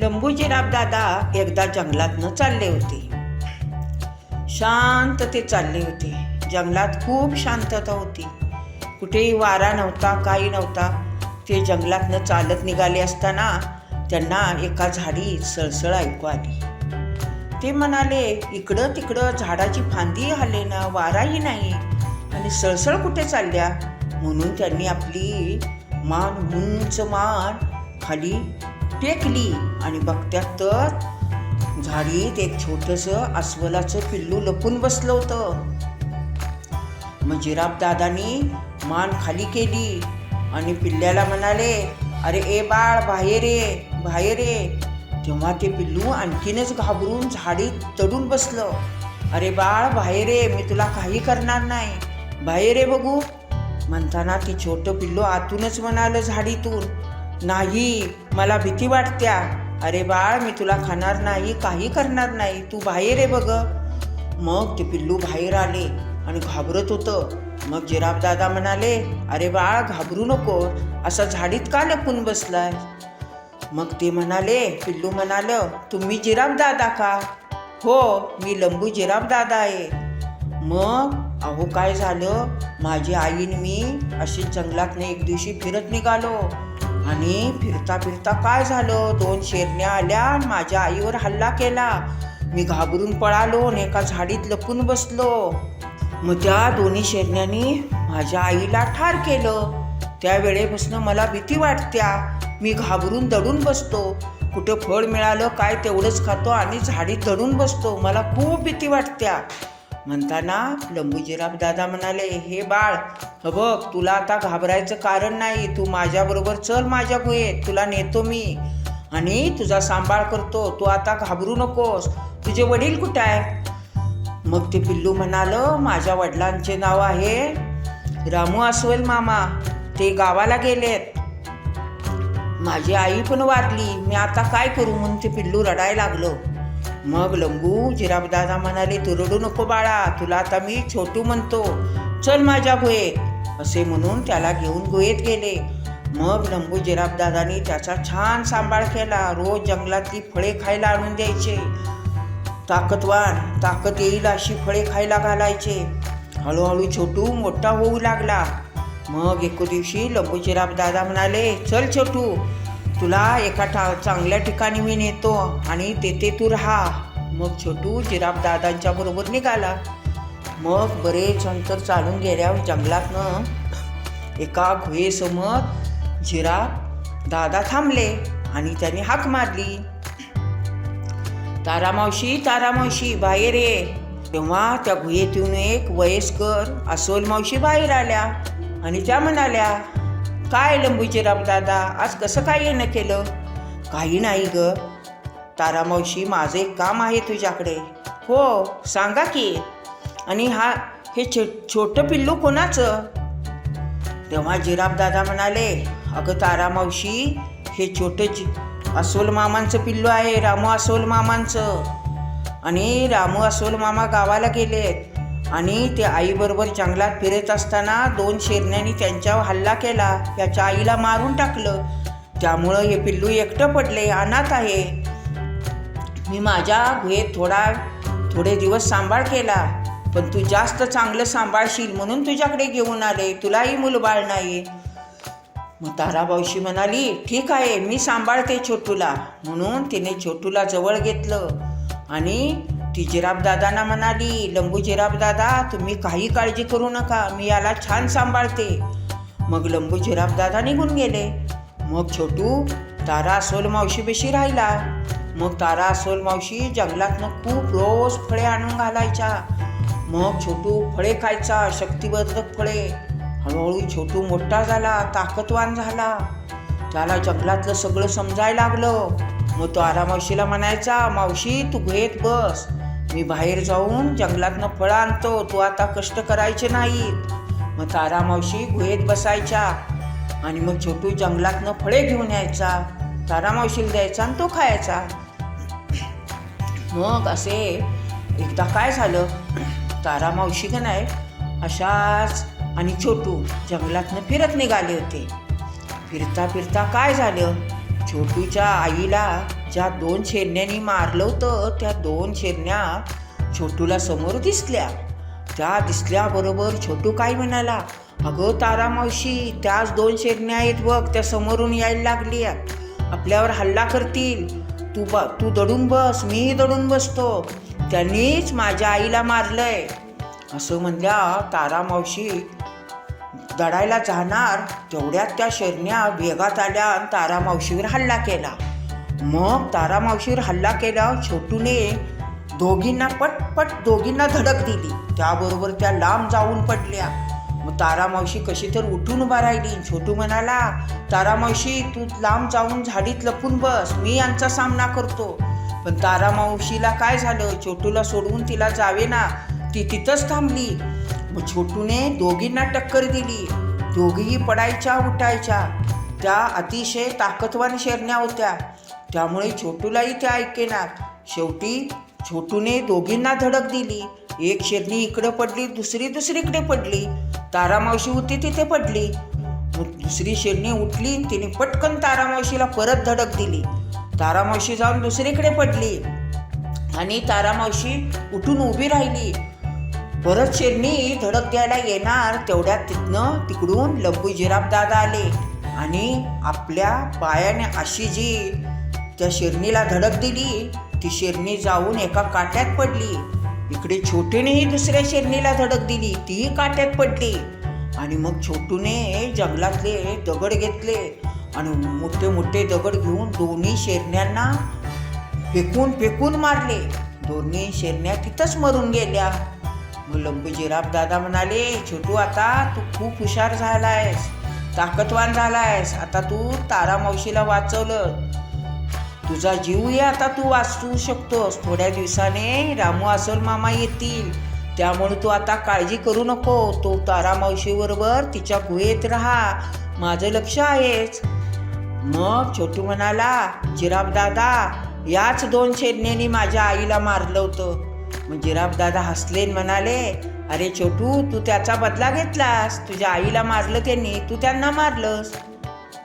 लंबूजीराब दादा एकदा जंगलातनं चालले होते. शांत ते चालले होते. जंगलात खूप शांतता होती. कुठेही वारा नव्हता काही नव्हता. ते जंगलातनं चालत निघाले असताना त्यांना एका झाडी सळसळ ऐकू आली. ते म्हणाले इकडं तिकडं झाडाची फांदी आले ना वाराही नाही. आणि सळसळ कुठे चालल्या? म्हणून त्यांनी आपली मान उंच मान खाली टेकली आणि बघत्यात तर झाडीत एक छोटंसं अस्वलाचं पिल्लू लपून बसलं होतं. मग दादानी मान खाली केली आणि पिल्ल्याला म्हणाले अरे ए बाळ बाहेर ये बाहेर ये. तेव्हा ते पिल्लू आणखीनच घाबरून झाडीत चढून बसलं. अरे बाळ बाहेर ये मी तुला काही करणार नाही. बाहेर ये बघू. म्हणताना ती छोटं पिल्लू आतूनच म्हणालं झाडीतून. नाही मला भीती वाटत्या अरे बाळ मी तुला खाणार नाही काही करणार नाही. तू बाहेर आहे बघ. मग ते पिल्लू बाहेर आले आणि घाबरत होतं. मग जिराफ दादा म्हणाले अरे बाळ घाबरू नको. असा झाडीत का लपून बसलाय? मग ते म्हणाले पिल्लू म्हणालं तुम्ही जिराफ दादा का? हो मी लंबू जिराफ दादा आहे. मग अहो काय झालं? माझी आईन मी अशी जंगलातनं एक दिवशी फिरत निघालो. आणि फिरता फिरता काय झालं? दोन शेरण्या आल्या आणि माझ्या आईवर हल्ला केला. मी घाबरून पळालो आणि एका झाडीत लपून बसलो. मग त्या दोन्ही शेरण्यांनी माझ्या आईला ठार केलं. त्यावेळेपासून मला भीती वाटत्या. मी घाबरून दडून बसतो. कुठं फळ मिळालं काय तेवढंच खातो आणि झाडीत दडून बसतो. मला खूप भीती वाटत्या. म्हणताना लंबूजीराम दादा म्हणाले हे बाळ ह बघ तुला आता घाबरायचं कारण नाही. तू माझ्याबरोबर चल माझ्या गुहेत तुला नेतो मी. आणि तुझा सांभाळ करतो. तू आता घाबरू नकोस. तुझे वडील कुठे आहे मग ते पिल्लू म्हणालं माझ्या वडिलांचे नाव आहे रामू अस्वल मामा. ते गावाला गेलेत. माझी आई पण वारली. मी आता काय करू? म्हणून ते पिल्लू रडायला लागलं. मग लंबू जिराबदादा म्हणाले तू रडू नको बाळा तुला आता मी छोटू म्हणतो. चल माझ्या गुहेत असे म्हणून त्याला घेऊन गुहेत गेले. मग लंबू जिराबदादानी त्याचा छान सांभाळ केला. रोज जंगलातली फळे खायला आणून द्यायचे. ताकदवान ताकद येईल अशी फळे खायला घालायचे. हळूहळू छोटू मोठा होऊ लागला. मग एके दिवशी लंबू जिराबदादा म्हणाले चल छोटू तुला एका ठा चांगल्या ठिकाणी मी नेतो आणि तेथे तू राहा. मग छोटू जिराफ दादांच्या बरोबर निघाला. मग बरेच अंतर चालून गेल्यावर जंगलातनं. एका गुहेसमोर जिराफ दादा थांबले आणि त्याने हाक मारली. तारामावशी तारामावशी बाहेर ये. तेव्हा त्या गुहेतून एक वयस्कर अस्वल मावशी बाहेर आल्या आणि त्या म्हणाल्या काय लंबूचे रामदादा आज कसं काय येणं केलं? काही नाही ग. तारामावशी माझं एक काम आहे तुझ्याकडे. हो सांगा की. आणि हा हे छो छोटं पिल्लू कोणाचं? तेव्हा जिराबदादा म्हणाले अगं तारामावशी हे छोटं जि अस्वल मामांचं पिल्लू आहे रामू अस्वल मामांचं. आणि रामू अस्वल मामा गावाला गेलेत. आणि ते आईबरोबर जंगलात फिरत असताना दोन शेरण्यांनी त्यांच्यावर हल्ला केला. त्याच्या आईला मारून टाकलं. त्यामुळं हे पिल्लू एकटं पडले अनाथ आहे. मी माझ्या गुहेत थोडा थोडे दिवस सांभाळ केला. पण तू जास्त चांगलं सांभाळशील म्हणून तुझ्याकडे घेऊन आले. तुलाही मुलबाळ नाही मग ताराबावशी म्हणाली ठीक आहे मी सांभाळते छोटूला. म्हणून तिने छोटूला जवळ घेतलं. आणि ती जिराबदादांना म्हणाली लंबू जिराबदादा तुम्ही काही काळजी करू नका मी याला छान सांभाळते. मग लंबू जिराबदादा निघून गेले. मग छोटू तारा अस्वल मावशीपेशी राहिला. मग तारा अस्वल मावशी जंगलातनं खूप रोज फळे आणून घालायच्या. मग छोटू फळे खायचा शक्तिवर्धक फळे. हळूहळू छोटू मोठा झाला ताकदवान झाला. त्याला जंगलातलं सगळं समजायला लागलं. मग तो आरा मावशीला म्हणायचा मावशी तू घेत बस. मी बाहेर जाऊन जंगलातनं फळं आणतो. तू आता कष्ट करायचे नाहीत. मग तारा मावशी गुहेत बसायच्या आणि मग छोटू जंगलातनं फळे घेऊन यायचा. तारा मावशीला द्यायचा आणि तो खायचा. मग असे एकदा काय झालं? तारा मावशी का नाही अशाच आणि छोटू जंगलातनं फिरत निघाले होते. फिरता फिरता काय झालं? छोटूच्या आईला ज्या दोन शेरण्यांनी मारलं होतं त्या दोन शेरण्या छोटूला समोर दिसल्या. त्या दिसल्याबरोबर छोटू काय म्हणाला अगं तारा मावशी त्याच दोन शेरण्या आहेत बघ त्या समोरून यायला लागली आपल्यावर हल्ला करतील. तू ब तू दडून बस मी दडून बसतो. त्यांनीच माझ्या आईला मारलंय. असं म्हणल्या तारा मावशी. दडायला जाणार तेवढ्यात त्या शेरण्या वेगात आल्या आणि तारा मावशीवर हल्ला केला. मग तारा मावशीवर हल्ला केला छोटूने दोघींना पटपट दोघींना धडक दिली. त्याबरोबर त्या लांब जाऊन पडल्या. मग तारा मावशी कशी तर उठून उभा राहिली. छोटू म्हणाला तारा मावशी तू लांब जाऊन झाडीत लपून बस. मी यांचा सामना करतो. पण तारा मावशीला काय झालं? छोटूला सोडवून तिला जावे ना ती तिथंच थांबली. मग छोटूने दोघींना टक्कर दिली. दोघीही पडायच्या उठायच्या. त्या अतिशय ताकदवान शेरण्या होत्या. त्यामुळे छोटूलाही ते ऐकेनात. शेवटी छोटूने दोघींना धडक दिली. एक शेरणी इकडं पडली दुसरी दुसरीकडे पडली. तारामावशी होती तिथे पडली. दुसरी शेरणी उठली आणि तिने पटकन तारामावशीला परत धडक दिली. तारामावशी जाऊन दुसरीकडे पडली आणि तारामावशी उठून उभी राहिली. परत शेरणी धडक द्यायला येणार तेवढ्यात तिथनं तिकडून लंबू जिराफ दादा आले आणि आपल्या पायाने अशी जी त्या शेरणीला धडक दिली. ती शेरणी जाऊन एका काट्यात पडली. इकडे छोटेनेही दुसऱ्या शेरणीला धडक दिली. तीही काट्यात पडली. आणि मग छोटूने जंगलातले दगड घेतले आणि मोठे मोठे दगड घेऊन दोन्ही शेरण्यांना फेकून फेकून मारले. दोन्ही शेरण्या तिथंच मरून गेल्या. मग लंबू दादा म्हणाले छोटू आता तू खूप हुशार झाला आहेस ताकदवान झाला आहेस आता तू तारा मावशीला वाचवलं. तुझा जीवही आता तू वाचवू शकतोस. थोड्या दिवसाने रामू अस्वल मामा येतील. त्यामुळे तू आता काळजी करू नको. तो तारा मावशीबरोबर तिच्या गुहेत राहा. माझं लक्ष आहेच. मग छोटू म्हणाला जिराफ दादा याच दोन शेडण्यानी माझ्या आईला मारलं होतं. मग जिराफ दादा हसले म्हणाले अरे छोटू तू त्याचा बदला घेतलास. तुझ्या आईला मारलं त्यांनी तू त्यांना मारलंस.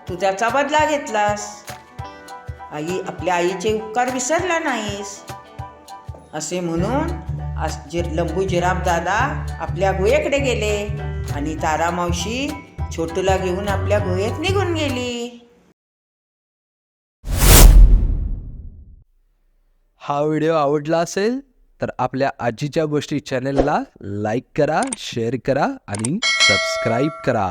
तू त्याचा बदला घेतलास. आई आपल्या आईचे उपकार विसरला नाहीस. असे म्हणून जे लंबू जिराब दादा आपल्या गुहेकडे गेले आणि तारा मावशी छोटूला घेऊन आपल्या गुहेत निघून गेली. हा व्हिडिओ आवडला असेल तर आपल्या आजीच्या गोष्टी चॅनेलला लाईक करा शेअर करा आणि सबस्क्राईब करा.